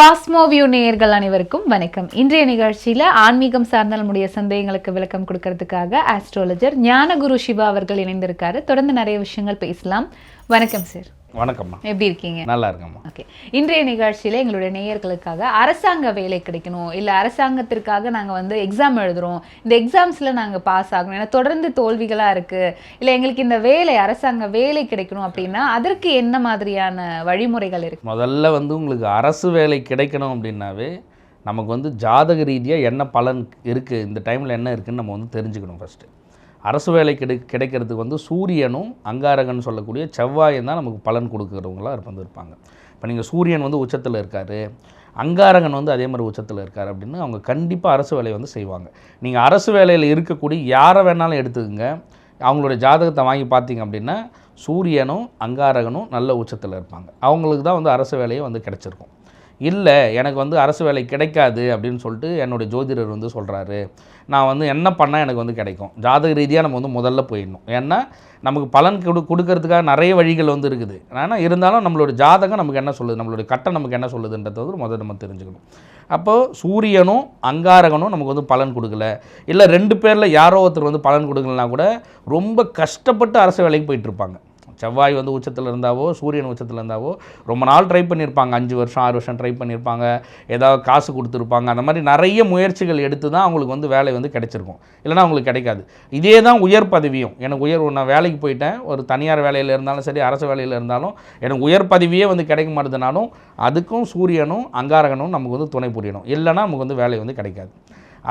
Cosmoview நேயர்கள் அனைவருக்கும் வணக்கம். இன்றைய நிகழ்ச்சியில் ஆன்மீகம் சார்ந்த நம்முடைய சந்தேகங்களுக்கு விளக்கம் கொடுக்கறதுக்காக ஆஸ்ட்ராலஜர் ஞானகுரு சிவா அவர்கள் இணைந்திருக்காரு. தொடர்ந்து நிறைய விஷயங்கள் பேசலாம். வணக்கம் சார் வணக்கம்மா. எப்படி இருக்கீங்க? நல்லா இருக்கம்மா. ஓகே. இன்றைய நிகழ்ச்சியில எங்களுடைய நேயர்களுக்காக அரசாங்க வேலை கிடைக்கணும். இல்ல அரசாங்கத்திற்காக நாங்க வந்து எக்ஸாம் எழுதுறோம். இந்த எக்ஸாம்ஸ்ல நாங்க பாஸ் ஆகணும். ஏன்னா தொடர்ந்து தோல்விகளா இருக்கு. இல்ல எங்களுக்கு இந்த வேலை அரசாங்க வேலை கிடைக்கணும் அப்படின்னா அதற்கு என்ன மாதிரியான வழிமுறைகள் இருக்கு? முதல்ல வந்து உங்களுக்கு அரசு வேலை கிடைக்கணும் அப்படின்னாவே நமக்கு வந்து ஜாதக ரீதியாக என்ன பலன் இருக்குது இந்த டைமில் என்ன இருக்குன்னு நம்ம வந்து தெரிஞ்சுக்கணும் ஃபஸ்ட்டு அரசு வேலை கிடை கிடைக்கிறதுக்கு வந்து சூரியனும் அங்காரகன் சொல்லக்கூடிய செவ்வாயும் தான் நமக்கு பலன் கொடுக்குறவங்களா வந்து இருப்பாங்க இப்போ நீங்கள் சூரியன் வந்து உச்சத்தில் இருக்கார் அங்காரகன் வந்து அதே மாதிரி உச்சத்தில் இருக்கார் அப்படின்னு அவங்க கண்டிப்பாக அரசு வேலையை வந்து செய்வாங்க. நீங்கள் அரசு வேலையில் இருக்கக்கூடிய யாரை வேணாலும் எடுத்துக்கோங்க. அவங்களுடைய ஜாதகத்தை வாங்கி பார்த்தீங்க அப்படின்னா சூரியனும் அங்காரகனும் நல்ல உச்சத்தில் இருப்பாங்க. அவங்களுக்கு தான் வந்து அரசு வேலையை வந்து கிடச்சிருக்கும். இல்லை எனக்கு வந்து அரசு வேலை கிடைக்காது அப்படின்னு சொல்லிட்டு என்னுடைய ஜோதிடர் வந்து சொல்கிறாரு நான் வந்து என்ன பண்ணால் எனக்கு வந்து கிடைக்கும். ஜாதக ரீதியாக நம்ம வந்து முதல்ல போயிடணும். ஏன்னா நமக்கு பலன் கொடு கொடுக்கறதுக்காக நிறைய வழிகள் வந்து இருக்குது. ஆனால் இருந்தாலும் நம்மளோட ஜாதகம் நமக்கு என்ன சொல்லுது? நம்மளுடைய கட்டம் நமக்கு என்ன சொல்லுதுன்றதை வந்து முதல்ல நம்ம தெரிஞ்சுக்கணும். அப்போது சூரியனும் அங்காரகனும் நமக்கு வந்து பலன் கொடுக்கல. இல்லை ரெண்டு பேரில் யாரோ ஒருத்தர் வந்து பலன் கொடுக்கலனா கூட ரொம்ப கஷ்டப்பட்டு அரசு வேலைக்கு போயிட்டுருப்பாங்க செவ்வாய் வந்து உச்சத்தில் இருந்தாவோ சூரியன் உச்சத்தில் இருந்தாவோ ரொம்ப நாள் ட்ரை பண்ணியிருப்பாங்க அஞ்சு வருஷம் ஆறு வருஷம் ட்ரை பண்ணியிருப்பாங்க ஏதாவது காசு கொடுத்துருப்பாங்க. அந்த மாதிரி நிறைய முயற்சிகள் எடுத்து தான் அவங்களுக்கு வந்து வேலை வந்து கிடைச்சிருக்கும். இல்லைனா அவங்களுக்கு கிடைக்காது. இதே தான் உயர் பதவியும். எனக்கு உயர் நான் வேலைக்கு போயிட்டேன். ஒரு தனியார் வேலையில் இருந்தாலும் சரி அரசு வேலையில் இருந்தாலும் எனக்கு உயர் பதவியே வந்து கிடைக்க மாட்டேதுனாலும் அதுக்கும் சூரியனும் அங்காரகனும் நமக்கு வந்து துணை புரியணும். இல்லைனா நமக்கு வந்து வேலை வந்து கிடைக்காது.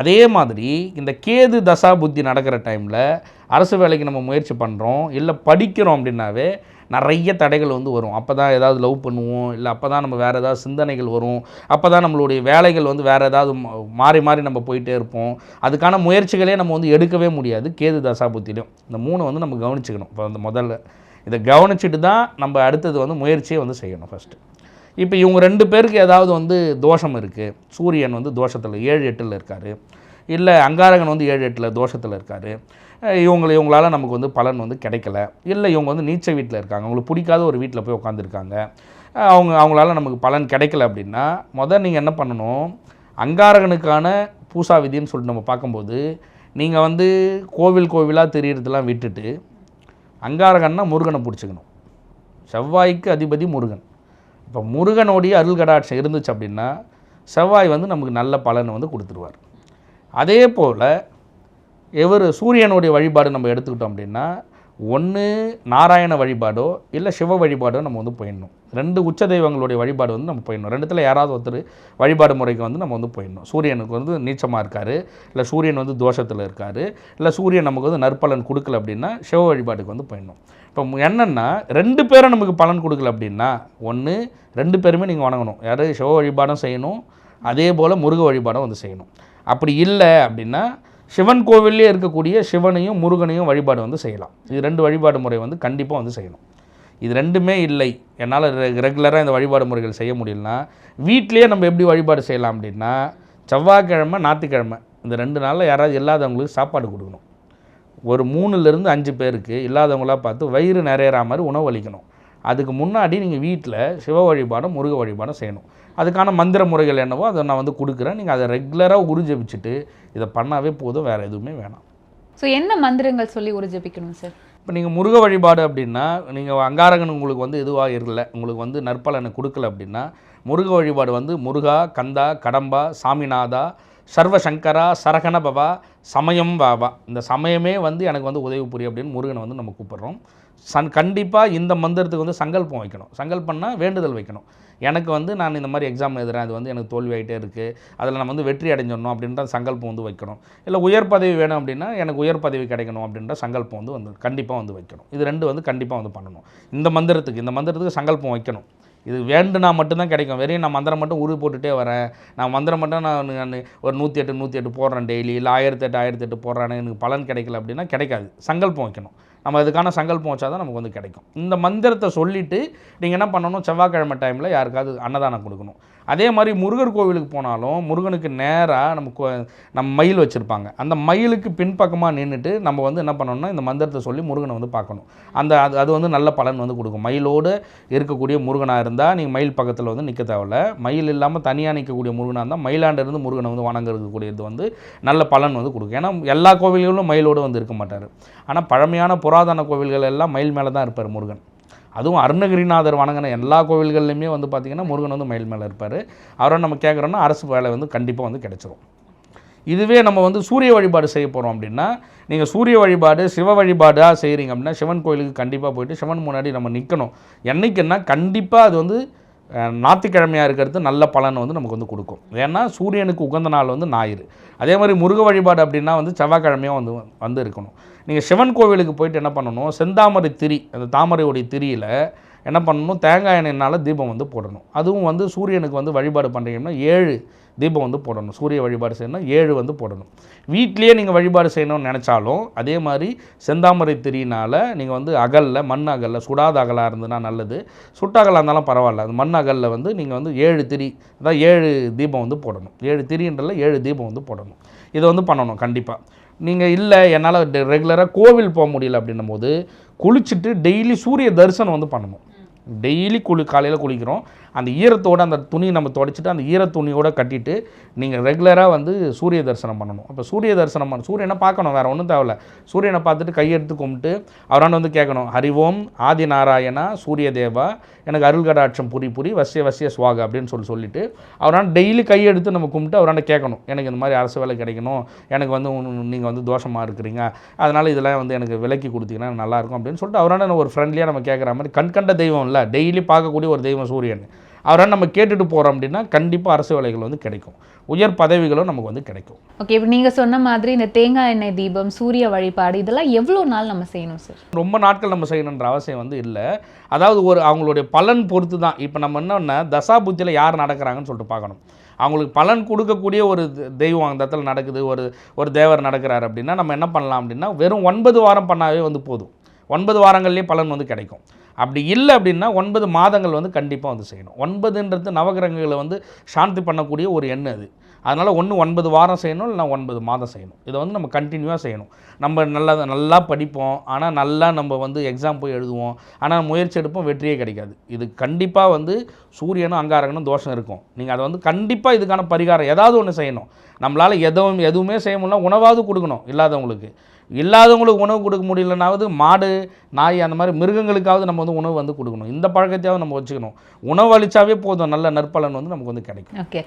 அதே மாதிரி இந்த கேது தசா புத்தி நடக்கிற டைமில் அரசு வேலைக்கு நம்ம முயற்சி பண்ணுறோம் இல்லை படிக்கிறோம் அப்படின்னாவே நிறைய தடைகள் வந்து வரும். அப்போ தான் ஏதாவது லவ் பண்ணுவோம் இல்லை அப்போ தான் நம்ம வேறு ஏதாவது சிந்தனைகள் வரும். அப்போ தான் நம்மளுடைய வேலைகள் வந்து வேறு ஏதாவது மாறி மாறி நம்ம போயிட்டே இருப்போம். அதுக்கான முயற்சிகளே நம்ம வந்து எடுக்கவே முடியாது கேது தசா புத்திலையும். இந்த மூணு வந்து நம்ம கவனிச்சுக்கணும். இப்போ அந்த முதல்ல இதை கவனிச்சுட்டு தான் நம்ம அடுத்தது வந்து முயற்சியை வந்து செய்யணும் ஃபஸ்ட்டு இப்போ இவங்க ரெண்டு பேருக்கு ஏதாவது வந்து தோஷம் இருக்குது சூரியன் வந்து தோஷத்தில் ஏழு எட்டில் இருக்கார். இல்லை அங்காரகன் வந்து ஏழு எட்டில் தோஷத்தில் இருக்கார். இவங்களை இவங்களால நமக்கு வந்து பலன் வந்து கிடைக்கல. இல்லை இவங்க வந்து நீச்ச வீட்டில் இருக்காங்க. அவங்களுக்கு பிடிக்காத ஒரு வீட்டில் போய் உட்காந்துருக்காங்க அவங்க அவங்களால நமக்கு பலன் கிடைக்கல அப்படின்னா முதல் நீங்கள் என்ன பண்ணணும்? அங்காரகனுக்கான பூசா விதின்னு சொல்லிட்டு நம்ம பார்க்கும்போது நீங்கள் வந்து கோவில் கோவிலாக தெரியறதெல்லாம் விட்டுட்டு அங்காரகன்னா முருகனை பிடிச்சிக்கணும். செவ்வாய்க்கு அதிபதி முருகன். இப்போ முருகனுடைய அருள் கடாட்சம் இருந்துச்சு அப்படின்னா செவ்வாய் வந்து நமக்கு நல்ல பலனை வந்து கொடுத்துருவார். அதே போல் எவர் சூரியனுடைய வழிபாடு நம்ம எடுத்துக்கிட்டோம் அப்படின்னா ஒன்று நாராயண வழிபாடோ இல்லை சிவ வழிபாடோ நம்ம வந்து போயிடணும். ரெண்டு உச்ச தெய்வங்களுடைய வழிபாடு வந்து நம்ம போயிடணும். ரெண்டுத்தில் யாராவது ஒருத்தர் வழிபாடு முறைக்கு வந்து நம்ம வந்து போயிடணும். சூரியனுக்கு வந்து நீச்சமாக இருக்கார் இல்லை சூரியன் வந்து தோஷத்தில் இருக்கார் இல்லை சூரியன் நமக்கு வந்து நற்பலன் கொடுக்கல அப்படின்னா சிவ வழிபாட்டுக்கு வந்து போயிடணும். இப்போ என்னென்னா ரெண்டு பேரும் நமக்கு பலன் கொடுக்கல அப்படின்னா ஒன்று ரெண்டு பேருமே நீங்கள் வணங்கணும். யார்? சிவ வழிபாடும் செய்யணும் அதே போல் முருக வழிபாடும் வந்து செய்யணும். அப்படி இல்லை அப்படின்னா சிவன் கோவில்லே இருக்கக்கூடிய சிவனையும் முருகனையும் வழிபாடு வந்து செய்யலாம். இது ரெண்டு வழிபாடு முறை வந்து கண்டிப்பாக வந்து செய்யணும். இது ரெண்டுமே இல்லை. என்னால் ரெகுலராக இந்த வழிபாடு முறைகள் செய்ய முடியலனா வீட்டிலேயே நம்ம எப்படி வழிபாடு செய்யலாம் அப்படின்னா செவ்வாய்க்கிழமை ஞாயிற்றுக்கிழமை இந்த ரெண்டு நாளில் யாராவது இல்லாதவங்களுக்கு சாப்பாடு கொடுக்கணும். ஒரு மூணுலேருந்து அஞ்சு பேருக்கு இல்லாதவங்களா பார்த்து வயிறு நிறையிற மாதிரி உணவு அளிக்கணும். அதுக்கு முன்னாடி நீங்கள் வீட்டில் சிவ வழிபாடும் முருக வழிபாடும் செய்யணும். அதுக்கான மந்திர முறைகள் என்னவோ அதை நான் வந்து கொடுக்குறேன். நீங்கள் அதை ரெகுலராக உறுஜபிச்சுட்டு இதை பண்ணாவே போதும் வேறு எதுவுமே வேணாம். ஸோ என்ன மந்திரங்கள் சொல்லி உறுஜபிக்கணும் சார் இப்போ நீங்கள் முருக வழிபாடு அப்படின்னா நீங்கள் அங்காரகன் உங்களுக்கு வந்து எதுவாக இருக்கல உங்களுக்கு வந்து நற்பலனை கொடுக்கல அப்படின்னா முருக வழிபாடு வந்து முருகா கந்தா கடம்பா சாமிநாதா சர்வசங்கரா சரகண பவா சமயம் வாவா. இந்த சமயமே வந்து எனக்கு வந்து உதவி புரியும் அப்படின்னு முருகனை வந்து நம்ம கூப்பிடுறோம். சன் கண்டிப்பாக இந்த மந்திரத்துக்கு வந்து சங்கல்பம் வைக்கணும். சங்கல்பம்னா வேண்டுதல் வைக்கணும். எனக்கு வந்து நான் இந்த மாதிரி எக்ஸாம் எழுதுறேன் அது வந்து எனக்கு தோல்வி ஆகிட்டே இருக்குது அதில் நம்ம வந்து வெற்றி அடைஞ்சிடணும் அப்படின்ற சங்கல்பம் வந்து வைக்கணும். இல்லை உயர் பதவி வேணும் அப்படின்னா எனக்கு உயர் பதவி கிடைக்கணும் அப்படின்ற சங்கல்பம் வந்து வந்து கண்டிப்பாக வந்து வைக்கணும். இது ரெண்டு வந்து கண்டிப்பாக வந்து பண்ணணும். இந்த மந்திரத்துக்கு இந்த மந்திரத்துக்கு சங்கல்பம் வைக்கணும். இது வேண்டுனா மட்டும்தான் கிடைக்கும். வெறும் நான் மந்திரம் மட்டும் உரு போட்டுகிட்டே வரேன். நான் மந்திரம் மட்டும் நான் நான் ஒரு நூற்றி எட்டு நூற்றி எட்டு போடுறேன் டெய்லி. இல்லை ஆயிரத்தி எட்டு ஆயிரத்தி எட்டு போடுறேன்னு எனக்கு பலன் கிடைக்கல அப்படின்னா கிடைக்காது. சங்கல்பம் வைக்கணும். நம்ம அதுக்கான சங்கல்பம் வச்சா தான் நமக்கு வந்து கிடைக்கும். இந்த மந்திரத்தை சொல்லிவிட்டு நீங்கள் என்ன பண்ணணும்? செவ்வாய்க்கிழமை டைமில் யாருக்காவது அன்னதானம் கொடுக்கணும். அதே மாதிரி முருகர் கோவிலுக்கு போனாலும் முருகனுக்கு நேராக நம்ம கோ- நம்ம மயில் வச்சுருப்பாங்க. அந்த மயிலுக்கு பின்பக்கமாக நின்றுட்டு நம்ம வந்து என்ன பண்ணணும்னா இந்த மந்திரத்தை சொல்லி முருகனை வந்து பார்க்கணும். அந்த அது அது வந்து நல்ல பலன் வந்து கொடுக்கும். மயிலோடு இருக்கக்கூடிய முருகனாக இருந்தால் நீங்கள் மயில் பக்கத்தில் வந்து நிற்க தேவையில்ல. மயில் இல்லாமல் தனியாக நிற்கக்கூடிய முருகனாக இருந்தால் மயிலாண்ட இருந்து முருகனை வந்து வணங்குறதுக்கூடியது வந்து நல்ல பலன் வந்து கொடுக்கும். ஏன்னா எல்லா கோவில்களிலும் மயிலோடு வந்து இருக்க மாட்டார். ஆனால் பழமையான புராதன கோவில்கள் எல்லாம் மயில் மேலே தான் இருப்பார் முருகன். அதுவும் அருணகிரிநாதர் வணங்கின எல்லா கோவில்கள்லையுமே வந்து பார்த்திங்கன்னா முருகன் வந்து மயில் மேலே இருப்பார். அவரை நம்ம கேட்குறோன்னா அரசு வேலை வந்து கண்டிப்பாக வந்து கிடைச்சிரும். இதுவே நம்ம வந்து சூரிய வழிபாடு செய்ய போகிறோம் அப்படின்னா நீங்கள் சூரிய வழிபாடு சிவ வழிபாடாக செய்கிறீங்க அப்படின்னா சிவன் கோயிலுக்கு கண்டிப்பாக போயிட்டு சிவன் முன்னாடி நம்ம நிற்கணும் என்னைக்குன்னா கண்டிப்பாக அது வந்து ஞாத்திக்கிழமையாக இருக்கிறது நல்ல பலனை வந்து நமக்கு வந்து கொடுக்கும். ஏன்னா சூரியனுக்கு உகந்த நாள் வந்து ஞாயிறு. அதே மாதிரி முருக வழிபாடு அப்படின்னா வந்து செவ்வாய்க்கிழமையாக வந்து வந்து இருக்கணும். நீங்கள் சிவன் கோவிலுக்கு போயிட்டு என்ன பண்ணணும்? செந்தாமரை திரி அந்த தாமரையுடைய திரியில் என்ன பண்ணணும்? தேங்காய் எண்ணெயினால் தீபம் வந்து போடணும். அதுவும் வந்து சூரியனுக்கு வந்து வழிபாடு பண்ணுறீங்கன்னா ஏழு தீபம் வந்து போடணும். சூரிய வழிபாடு செய்யணும் ஏழு வந்து போடணும். வீட்லேயே நீங்கள் வழிபாடு செய்யணும்னு நினச்சாலும் அதே மாதிரி செந்தாமரை திரியினால் நீங்கள் வந்து அகலில் மண் அகலில் சுடாத அகலாக இருந்ததுன்னா நல்லது. சுட்டகலாக இருந்தாலும் பரவாயில்ல. அது மண் அகலில் வந்து நீங்கள் வந்து ஏழு திரி அதான் ஏழு தீபம் வந்து போடணும். ஏழு திரின்றல ஏழு தீபம் வந்து போடணும். இதை வந்து பண்ணணும் கண்டிப்பாக நீங்கள் இல்லை என்னால் ரெகுலராக கோவில் போக முடியல அப்படின்னும் போது குளிச்சுட்டு டெய்லி சூரிய தரிசனம் வந்து பண்ணணும். டெய்லி குளி காலையில் குளிக்கிறோம். அந்த ஈரத்தோட அந்த துணியை நம்ம துடைச்சிட்டு அந்த ஈர துணியோடு கட்டிட்டு நீங்கள் ரெகுலராக வந்து சூரிய தரிசனம் பண்ணணும். அப்போ சூரிய தரிசனம் பண்ண சூரியனை பார்க்கணும் வேறு ஒன்றும் தேவையில்ல. சூரியனை பார்த்துட்டு கையெடுத்து கும்பிட்டு அவராண்ட வந்து கேட்கணும் ஹரிவோம் ஆதி நாராயணா சூரிய தேவா எனக்கு அருள்கடாட்சம் புரி புரி வசிய வசிய சுவாக அப்படின்னு சொல்லி சொல்லிட்டு அவரான டெய்லி கையெடுத்து நம்ம கும்பிட்டு அவராண்ட கேட்கணும் எனக்கு இந்த மாதிரி அரசு வேலை கிடைக்கணும் எனக்கு வந்து நீங்கள் வந்து தோஷமாக இருக்கிறீங்க அதனால் இதெல்லாம் வந்து எனக்கு விலக்கி கொடுத்தீங்கன்னா நல்லாயிருக்கும் அப்படின்னு சொல்லிட்டு அவரான ஒரு ஃப்ரெண்ட்லியாக நம்ம கேட்குற மாதிரி கண்கண்ட தெய்வம் இல்லை டெய்லி பார்க்கக்கூடிய ஒரு தெய்வம் சூரியன். அவரால் நம்ம கேட்டுட்டு போகிறோம் அப்படின்னா கண்டிப்பாக அரசு வேலைகள் வந்து கிடைக்கும். உயர் பதவிகளும் நமக்கு வந்து கிடைக்கும். ஓகே இப்போ நீங்க சொன்ன மாதிரி இந்த தேங்காய் எண்ணெய் தீபம் சூரிய வழிபாடு இதெல்லாம் எவ்வளோ நாள் நம்ம செய்யணும் சார் ரொம்ப நாட்கள் நம்ம செய்யணுன்ற அவசியம் வந்து இல்லை. அதாவது ஒரு அவங்களுடைய பலன் பொறுத்து தான் இப்போ நம்ம என்னன்னா தசா புத்தியில் யார் நடக்கிறாங்கன்னு சொல்லிட்டு பார்க்கணும். அவங்களுக்கு பலன் கொடுக்கக்கூடிய ஒரு தெய்வம் அந்த இடத்துல நடக்குது. ஒரு ஒரு தேவர் நடக்கிறார் அப்படின்னா நம்ம என்ன பண்ணலாம் அப்படின்னா வெறும் ஒன்பது வாரம் பண்ணாவே வந்து போதும். ஒன்பது வாரங்கள்லேயே பலன் வந்து கிடைக்கும். அப்படி இல்லை அப்படின்னா ஒன்பது மாதங்கள் வந்து கண்டிப்பாக வந்து செய்யணும். ஒன்பதுன்றது நவகிரகங்களை வந்து சாந்தி பண்ணக்கூடிய ஒரு எண்ணம் அது. அதனால் ஒன்று ஒன்பது வாரம் செய்யணும் இல்லைனா ஒன்பது மாதம் செய்யணும். இதை வந்து நம்ம கண்டினியூவாக செய்யணும். நம்ம நல்லா நல்லா படிப்போம். ஆனால் நல்லா நம்ம வந்து எக்ஸாம் போய் எழுதுவோம். ஆனால் முயற்சி எடுப்போம் வெற்றியே கிடைக்காது. இது கண்டிப்பாக வந்து சூரியனும் அங்காரகனும் தோஷம் இருக்கும். நீங்கள் அதை வந்து கண்டிப்பாக இதுக்கான பரிகாரம் ஏதாவது ஒன்று செய்யணும். நம்மளால் எதுவும் எதுவுமே செய்ய முடியல உணவாவது கொடுக்கணும் இல்லாதவங்களுக்கு. இல்லாதவங்களுக்கு உணவு கொடுக்க முடியலனாவது மாடு நாய் அந்த மாதிரி மிருகங்களுக்காவது நம்ம வந்து உணவு வந்து கொடுக்கணும். இந்த பழக்கத்தையாவது நம்ம வச்சுக்கணும். உணவு அளிச்சாவே போதும். நல்ல நற்பலன் வந்து நமக்கு வந்து கிடைக்கும். ஓகே.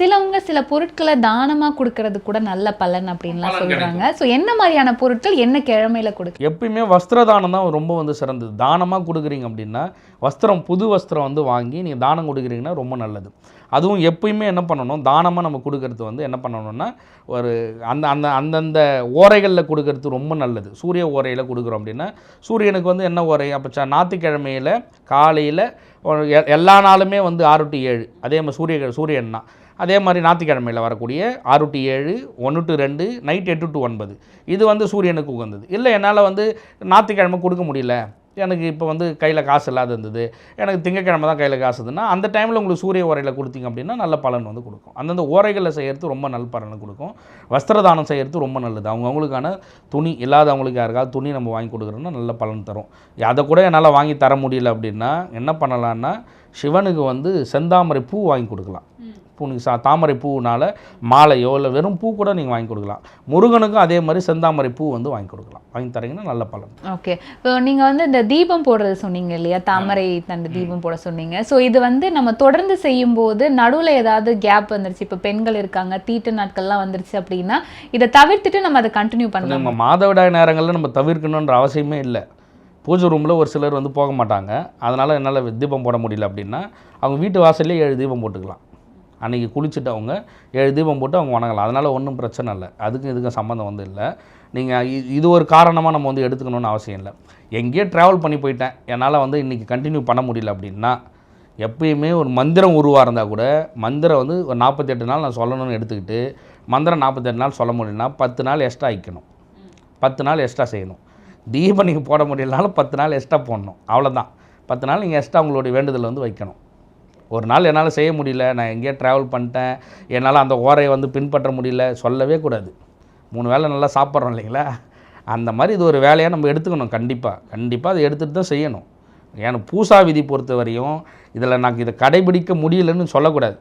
சிலவங்க சில பொருட்களை தானமா கொடுக்கறது கூட நல்ல பலன் அப்படின்லாம் பலன் சொல்றாங்க. ஸோ என்ன மாதிரியான பொருட்கள் என்ன கிழமையில கொடுக்க எப்பயுமே வஸ்திர தானம் தான் ரொம்ப வந்து சிறந்தது. தானமாக கொடுக்குறீங்க அப்படின்னா வஸ்திரம் புது வஸ்திரம் வந்து வாங்கி நீங்கள் தானம் கொடுக்குறீங்கன்னா ரொம்ப நல்லது. அதுவும் எப்பயுமே என்ன பண்ணணும்? தானமாக நம்ம கொடுக்கறது வந்து என்ன பண்ணணும்னா ஒரு அந்த அந்த அந்தந்த ஓரைகளில் கொடுக்கறது ரொம்ப நல்லது. சூரிய ஓரையில் கொடுக்குறோம் அப்படின்னா சூரியனுக்கு வந்து என்ன ஓரை? அப்போ ச ஞாயிற்றுக்கிழமையில் காலையில் எ- எல்லா நாளுமே வந்து ஆறு டு ஏழு. அதே மாதிரி சூரிய சூரியன் தான் அதே மாதிரி ஞாயிற்றுக்கிழமையில் வரக்கூடிய ஆறு டு ஏழு ஒன்று டு ரெண்டு நைட் எட்டு டு ஒன்பது. இது வந்து சூரியனுக்கு உகந்தது. இல்லை என்னால் வந்து ஞாயிற்றுக்கிழமை கொடுக்க முடியல. எனக்கு இப்போ வந்து கையில் காசு இல்லாத இருந்தது. எனக்கு திங்கக்கிழமை தான் கையில் காசு இருந்ததுன்னா அந்த டைமில் உங்களுக்கு சூரிய ஓரையில் கொடுத்தீங்க அப்படின்னா நல்ல பலன் வந்து கொடுக்கும். அந்தந்த ஓரைகளில் செய்கிறது ரொம்ப நல்ல பலனை கொடுக்கும். வஸ்திரதானம் செய்கிறது ரொம்ப நல்லது. அவங்கவுங்களுக்கான துணி இல்லாதவங்களுக்கு யாருக்காவது துணி நம்ம வாங்கி கொடுக்குறோன்னா நல்ல பலன் தரும். அதை கூட என்னால் வாங்கி தர முடியல அப்படின்னா என்ன பண்ணலான்னா சிவனுக்கு வந்து செந்தாமரை பூ வாங்கி கொடுக்கலாம். பூ நீங்கள் சா தாமரை பூனால மாலையோ இல்லை வெறும் பூ கூட நீங்கள் வாங்கி கொடுக்கலாம். முருகனுக்கும் அதே மாதிரி செந்தாமரை பூ வந்து வாங்கி கொடுக்கலாம். வாங்கி தரீங்கன்னா நல்ல பலன். ஓகே. இப்போ நீங்க வந்து இந்த தீபம் போடுறது சொன்னீங்க இல்லையா? தாமரை தண்டு தீபம் போட சொன்னீங்க. ஸோ இது வந்து நம்ம தொடர்ந்து செய்யும்போது நடுவுல ஏதாவது கேப் வந்துருச்சு. இப்போ பெண்கள் இருக்காங்க தீட்டு நாட்கள்லாம் வந்துருச்சு அப்படின்னா இதை தவிர்த்துட்டு நம்ம அதை கண்டினியூ பண்ணலாம். நம்ம மாதவிடாய் நேரங்களில் நம்ம தவிர்க்கணுன்ற அவசியமே இல்லை. பூஜை ரூமில் ஒரு சிலர் வந்து போக மாட்டாங்க. அதனால் என்னால் தீபம் போட முடியல அப்படின்னா அவங்க வீட்டு வாசல்லே ஏழு தீபம் போட்டுக்கலாம். அன்றைக்கி குளிச்சுட்டு அவங்க ஏழு தீபம் போட்டு அவங்க வணங்கலாம். அதனால் ஒன்றும் பிரச்சனை இல்லை. அதுக்கும் இதுக்கும் சம்மந்தம் வந்து இல்லை. நீங்கள் இது ஒரு காரணமாக நம்ம வந்து எடுத்துக்கணும்னு அவசியம் இல்லை. எங்கேயோ ட்ராவல் பண்ணி போயிட்டேன். என்னால் வந்து இன்றைக்கி கண்டினியூ பண்ண முடியல அப்படின்னா எப்பயுமே ஒரு மந்திரம் உருவாக இருந்தால் கூட மந்திரம் வந்து ஒரு நாற்பத்தெட்டு நாள் நான் சொல்லணும்னு எடுத்துக்கிட்டு மந்திரம் நாற்பத்தெட்டு நாள் சொல்ல முடியலன்னா பத்து நாள் எக்ஸ்ட்ரா ஆகிக்கணும் பத்து நாள் எக்ஸ்ட்ரா செய்யணும். தீபம் நீங்கள் போட முடியலனாலும் பத்து நாள் எக்ஸ்ட்ரா போடணும். அவ்வளோதான் பத்து நாள் நீங்கள் எக்ஸ்ட்ரா உங்களுடைய வேண்டுதல் வந்து வைக்கணும். ஒரு நாள் என்னால் செய்ய முடியல நான் எங்கேயோ ட்ராவல் பண்ணிட்டேன் என்னால் அந்த ஓரையை வந்து பின்பற்ற முடியல சொல்லவே கூடாது. மூணு வேளை நல்லா சாப்பிட்றோம் இல்லைங்களா? அந்த மாதிரி இது ஒரு வேலையாக நம்ம எடுத்துக்கணும் கண்டிப்பாக கண்டிப்பாக அதை எடுத்துகிட்டு தான் செய்யணும். ஏன்னா பூசா விதி பொறுத்த வரையும் இதில் நாங்கள் இதை கடைபிடிக்க முடியலன்னு சொல்லக்கூடாது.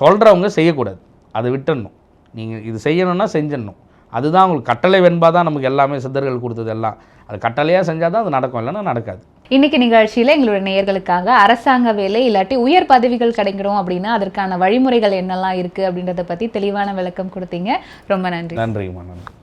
சொல்கிறவங்க செய்யக்கூடாது. அதை விட்டுடணும் நீங்கள் இது செய்யணும்னா செஞ்சிடணும். அதுதான் உங்களுக்கு கட்டளை வெண்பா தான் நமக்கு எல்லாமே சித்தர்கள் கொடுத்தது எல்லாம். அது கட்டளையாக செஞ்சால் தான் அது நடக்கும் இல்லைன்னா நடக்காது. இன்னைக்கு நிகழ்ச்சியில எங்களுடைய நேயர்களுக்காக அரசாங்க வேலை இல்லாட்டி உயர் பதவிகள் கிடைக்கணும் அப்படின்னா அதற்கான வழிமுறைகள் என்னெல்லாம் இருக்கு அப்படின்றத பத்தி தெளிவான விளக்கம் கொடுத்தீங்க. ரொம்ப நன்றி. நன்றிங்கம்மா நன்றி.